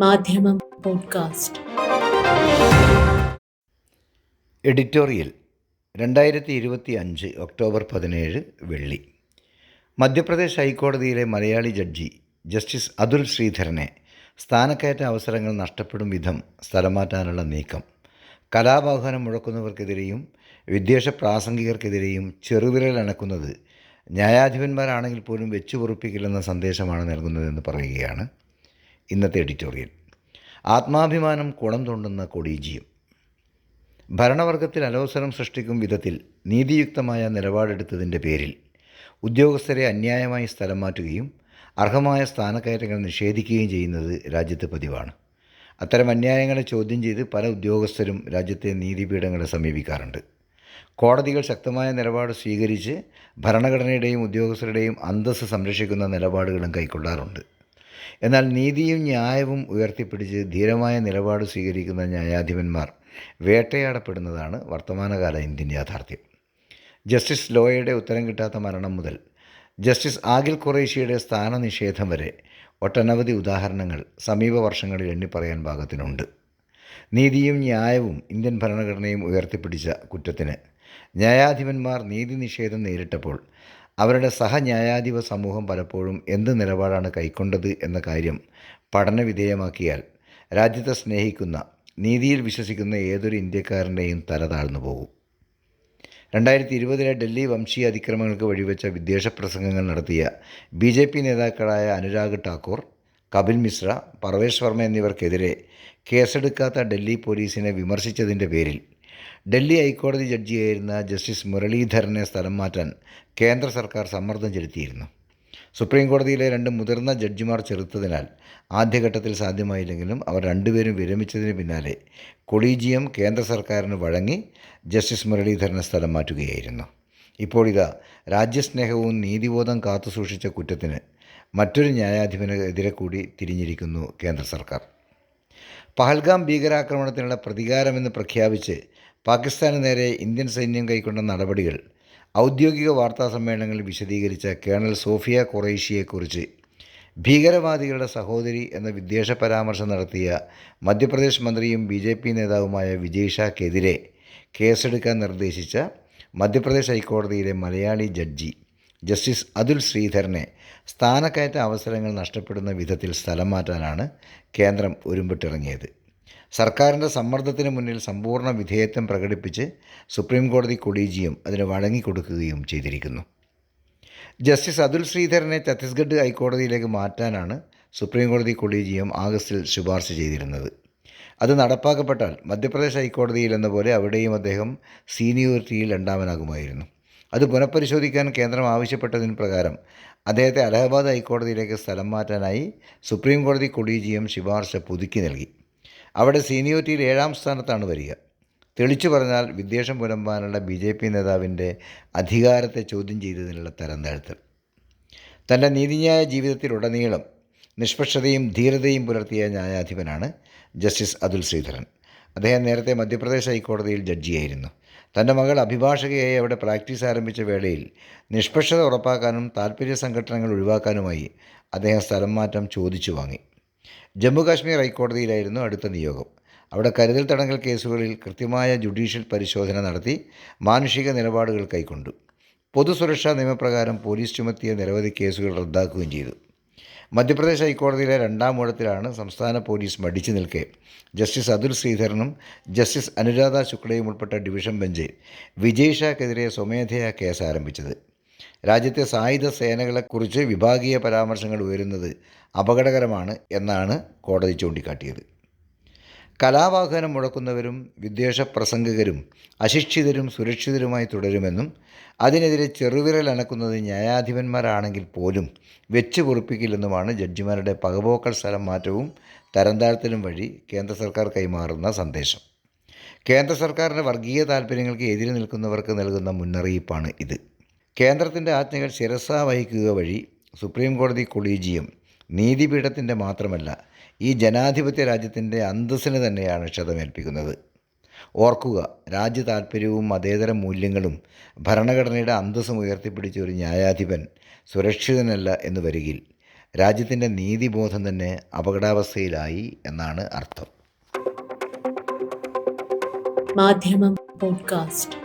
മാധ്യമം podcast. Editorial രണ്ടായിരത്തി ഇരുപത്തി അഞ്ച് ഒക്ടോബർ പതിനേഴ് വെള്ളി. മധ്യപ്രദേശ് ഹൈക്കോടതിയിലെ മലയാളി ജഡ്ജി ജസ്റ്റിസ് അതുൽ ശ്രീധരനെ സ്ഥാനക്കയറ്റ അവസരങ്ങൾ നഷ്ടപ്പെടും വിധം സ്ഥലം മാറ്റാനുള്ള നീക്കം കലാവാഹനം മുഴക്കുന്നവർക്കെതിരെയും വിദ്വേഷ പ്രാസംഗികർക്കെതിരെയും ചെറുവിരൽ അണക്കുന്നത് ന്യായാധിപന്മാരാണെങ്കിൽ പോലും വെച്ചു പൊറുപ്പിക്കില്ലെന്ന സന്ദേശമാണ് നൽകുന്നതെന്ന് പറയുകയാണ് ഇന്നത്തെ എഡിറ്റോറിയൽ. ആത്മാഭിമാനം കുളം തോണ്ടുന്ന കൊടീജിയും ഭരണവർഗത്തിൽ അലോസരം സൃഷ്ടിക്കും വിധത്തിൽ നീതിയുക്തമായ നിലപാടെടുത്തതിന്റെ പേരിൽ ഉദ്യോഗസ്ഥരെ അന്യായമായി സ്ഥലം മാറ്റുകയും അർഹമായ സ്ഥാനക്കയറ്റങ്ങൾ നിഷേധിക്കുകയും ചെയ്യുന്നത് രാജ്യത്ത് പതിവാണ്. അത്തരം അന്യായങ്ങളെ ചോദ്യം ചെയ്ത് പല ഉദ്യോഗസ്ഥരും രാജ്യത്തെ നീതിപീഠങ്ങളെ സമീപിക്കാറുണ്ട്. കോടതികൾ ശക്തമായ നിലപാട് സ്വീകരിച്ച് ഭരണഘടനയുടെയും ഉദ്യോഗസ്ഥരുടെയും അന്തസ്സ് സംരക്ഷിക്കുന്ന നിലപാടുകളും കൈക്കൊള്ളാറുണ്ട്. എന്നാൽ നീതിയും ന്യായവും ഉയർത്തിപ്പിടിച്ച് ധീരമായ നിലപാട് സ്വീകരിക്കുന്ന ന്യായാധിപന്മാർ വേട്ടയാടപ്പെടുന്നതാണ് വർത്തമാനകാല ഇന്ത്യൻ യാഥാർത്ഥ്യം. ജസ്റ്റിസ് ലോയയുടെ ഉത്തരം കിട്ടാത്ത മരണം മുതൽ ജസ്റ്റിസ് ആഗിൽ ഖുറേഷിയുടെ സ്ഥാനനിഷേധം വരെ ഒട്ടനവധി ഉദാഹരണങ്ങൾ സമീപ വർഷങ്ങളിൽ എണ്ണിപ്പറയാൻ പാകത്തിനുണ്ട്. നീതിയും ന്യായവും ഇന്ത്യൻ ഭരണഘടനയും ഉയർത്തിപ്പിടിച്ച കുറ്റത്തിന് ന്യായാധിപന്മാർ നീതി നിഷേധം നേരിട്ടപ്പോൾ അവരുടെ സഹന്യായാധിപ സമൂഹം പലപ്പോഴും എന്ത് നിലപാടാണ് കൈക്കൊണ്ടത് എന്ന കാര്യം പഠനവിധേയമാക്കിയാൽ രാജ്യത്തെ സ്നേഹിക്കുന്ന നീതിയിൽ വിശ്വസിക്കുന്ന ഏതൊരു ഇന്ത്യക്കാരന്റെയും തല താഴ്ന്നു പോകും. രണ്ടായിരത്തി ഇരുപതിലെ ഡൽഹി വംശീയ അതിക്രമങ്ങൾക്ക് വഴിവെച്ച വിദ്വേഷ പ്രസംഗങ്ങൾ നടത്തിയ ബി ജെ പി നേതാക്കളായ അനുരാഗ് ഠാക്കൂർ കപിൽ മിശ്ര പർവേഷ് വർമ്മ എന്നിവർക്കെതിരെ കേസെടുക്കാത്ത ഡൽഹി പോലീസിനെ വിമർശിച്ചതിന്റെ പേരിൽ ഡൽഹി ഹൈക്കോടതി ജഡ്ജിയായിരുന്ന ജസ്റ്റിസ് മുരളീധരനെ സ്ഥലം മാറ്റാൻ കേന്ദ്ര സർക്കാർ സമ്മർദ്ദം ചെലുത്തിയിരുന്നു. സുപ്രീം കോടതിയിലെ രണ്ട് മുതിർന്ന ജഡ്ജിമാർ ചെറുത്തതിനാൽ ആദ്യഘട്ടത്തിൽ സാധ്യമായില്ലെങ്കിലും അവർ രണ്ടുപേരും വിരമിച്ചതിന് പിന്നാലെ കൊളീജിയം കേന്ദ്ര സർക്കാരിന് വഴങ്ങി ജസ്റ്റിസ് മുരളീധരനെ സ്ഥലം മാറ്റുകയായിരുന്നു. ഇപ്പോൾ രാജ്യസ്നേഹവും നീതിബോധം കാത്തുസൂക്ഷിച്ച കുറ്റത്തിന് മറ്റൊരു ന്യായാധിപനെതിരെ കൂടി തിരിഞ്ഞിരിക്കുന്നു കേന്ദ്ര സർക്കാർ. പഹൽഗാം ഭീകരാക്രമണത്തിനുള്ള പ്രതികാരമെന്ന് പ്രഖ്യാപിച്ച് പാകിസ്ഥാന് നേരെ ഇന്ത്യൻ സൈന്യം കൈക്കൊണ്ട നടപടികൾ ഔദ്യോഗിക വാർത്താ സമ്മേളനങ്ങളിൽ വിശദീകരിച്ച കേണൽ സോഫിയ കുറേഷ്യയെക്കുറിച്ച് ഭീകരവാദികളുടെ സഹോദരി എന്ന വിദ്വേഷ പരാമർശം നടത്തിയ മധ്യപ്രദേശ് മന്ത്രിയും ബി ജെ പി നേതാവുമായ വിജയ് ഷാക്കെതിരെ കേസെടുക്കാൻ നിർദ്ദേശിച്ച മധ്യപ്രദേശ് ഹൈക്കോടതിയിലെ മലയാളി ജഡ്ജി ജസ്റ്റിസ് അതുൽ ശ്രീധരനെ സ്ഥാനക്കയറ്റ അവസരങ്ങൾ നഷ്ടപ്പെടുന്ന വിധത്തിൽ സ്ഥലം മാറ്റാനാണ് കേന്ദ്രം ഒരുമ്പിട്ടിറങ്ങിയത്. സർക്കാരിന്റെ സമ്മർദ്ദത്തിന് മുന്നിൽ സമ്പൂർണ വിധേയത്വം പ്രകടിപ്പിച്ച് സുപ്രീം കോടതി കൊളീജിയം അതിന് വഴങ്ങിക്കൊടുക്കുകയും ചെയ്തിരിക്കുന്നു. ജസ്റ്റിസ് അതുൽ ശ്രീധരനെ ഛത്തീസ്ഗഡ് ഹൈക്കോടതിയിലേക്ക് മാറ്റാനാണ് സുപ്രീം കോടതി കൊളീജിയം ആഗസ്റ്റിൽ ശുപാർശ ചെയ്തിരുന്നത്. അത് നടപ്പാക്കപ്പെട്ടാൽ മധ്യപ്രദേശ് ഹൈക്കോടതിയിൽ എന്ന പോലെ അവിടെയും അദ്ദേഹം സീനിയോറിറ്റിയിൽ രണ്ടാമനാകുമായിരുന്നു. അത് പുനഃപരിശോധിക്കാൻ കേന്ദ്രം ആവശ്യപ്പെട്ടതിന് പ്രകാരം അദ്ദേഹത്തെ അലഹബാദ് ഹൈക്കോടതിയിലേക്ക് സ്ഥലം മാറ്റാനായി സുപ്രീം കോടതി കൊളീജിയം ശുപാർശ പുതുക്കി നൽകി. അവിടെ സീനിയോറിറ്റിയിൽ ഏഴാം സ്ഥാനത്താണ് വരിക. തെളിച്ചു പറഞ്ഞാൽ വിദ്വേഷം പുലമ്പാനുള്ള ബി ജെ പി നേതാവിന്റെ അധികാരത്തെ ചോദ്യം ചെയ്തതിനുള്ള തരം താഴ്ത്തൽ തന്റെ നീതിന്യായ ജീവിതത്തിലുടനീളം നിഷ്പക്ഷതയും ധീരതയും പുലർത്തിയ ന്യായാധിപനാണ് ജസ്റ്റിസ് അതുൽ ശ്രീധരൻ. അദ്ദേഹം നേരത്തെ മധ്യപ്രദേശ് ഹൈക്കോടതിയിൽ ജഡ്ജിയായിരുന്നു. തന്റെ മകൾ അഭിഭാഷകയായി അവിടെ പ്രാക്ടീസ് ആരംഭിച്ച വേളയിൽ നിഷ്പക്ഷത ഉറപ്പാക്കാനും താൽപ്പര്യ സംഘടനകൾ ഒഴിവാക്കാനുമായി അദ്ദേഹം സ്ഥലം മാറ്റം ചോദിച്ചു വാങ്ങി. ജമ്മു കാശ്മീർ ഹൈക്കോടതിയിലായിരുന്നു അടുത്ത നിയോഗം. അവിടെ കരുതൽ തടങ്കൽ കേസുകളിൽ കൃത്യമായ ജുഡീഷ്യൽ പരിശോധന നടത്തി മാനുഷിക നിലപാടുകൾ കൈക്കൊണ്ടു. പൊതുസുരക്ഷാ നിയമപ്രകാരം പോലീസ് ചുമത്തിയ നിരവധി കേസുകൾ റദ്ദാക്കുകയും ചെയ്തു. മധ്യപ്രദേശ് ഹൈക്കോടതിയിലെ രണ്ടാം ഊഴത്തിലാണ് സംസ്ഥാന പോലീസ് മടിച്ചു നിൽക്കെ. ജസ്റ്റിസ് അതുൽ ശ്രീധരനും ജസ്റ്റിസ് അനുരാധ ശുക്ലയും ഉൾപ്പെട്ട ഡിവിഷൻ ബെഞ്ച് വിജയ് ഷാക്കെതിരെ സ്വമേധയാ കേസ് ആരംഭിച്ചത്. രാജ്യത്തെ സായുധ സേനകളെക്കുറിച്ച് വിഭാഗീയ പരാമർശങ്ങൾ ഉയരുന്നത് അപകടകരമാണ് എന്നാണ് കോടതി ചൂണ്ടിക്കാട്ടിയത്. കലാവാഹനം മുടക്കുന്നവരും വിദ്വേഷ പ്രസംഗകരും അശിക്ഷിതരും സുരക്ഷിതരുമായി തുടരുമെന്നും അതിനെതിരെ ചെറുവിരൽ അനക്കുന്നത് ന്യായാധിപന്മാരാണെങ്കിൽ പോലും വെച്ച് പൊറുപ്പിക്കില്ലെന്നുമാണ് ജഡ്ജിമാരുടെ പകപോക്കൽ സ്ഥലം മാറ്റവും തരംതാഴ്ത്തലും വഴി കേന്ദ്ര സർക്കാർ കൈമാറുന്ന സന്ദേശം. കേന്ദ്ര സർക്കാരിന്റെ വർഗീയ താൽപ്പര്യങ്ങൾക്ക് എതിരെ നിൽക്കുന്നവർക്ക് നൽകുന്ന മുന്നറിയിപ്പാണ് ഇത്. കേന്ദ്രത്തിന്റെ ആജ്ഞകൾ ശിരസ വഹിക്കുക വഴി സുപ്രീം കോടതി കൊളീജിയം നീതിപീഠത്തിന്റെ മാത്രമല്ല ഈ ജനാധിപത്യ രാജ്യത്തിന്റെ അന്തസ്സിന് തന്നെയാണ് ക്ഷതമേൽപ്പിക്കുന്നത്. ഓർക്കുക രാജ്യ താൽപ്പര്യവും മതേതര മൂല്യങ്ങളും ഭരണഘടനയുടെ അന്തസ്സും ഉയർത്തിപ്പിടിച്ച ഒരു ന്യായാധിപൻ സുരക്ഷിതനല്ല എന്ന് വരികിൽ രാജ്യത്തിന്റെ നീതിബോധം തന്നെ അപകടാവസ്ഥയിലായി എന്നാണ് അർത്ഥം. മാധ്യമം പോഡ്കാസ്റ്റ്.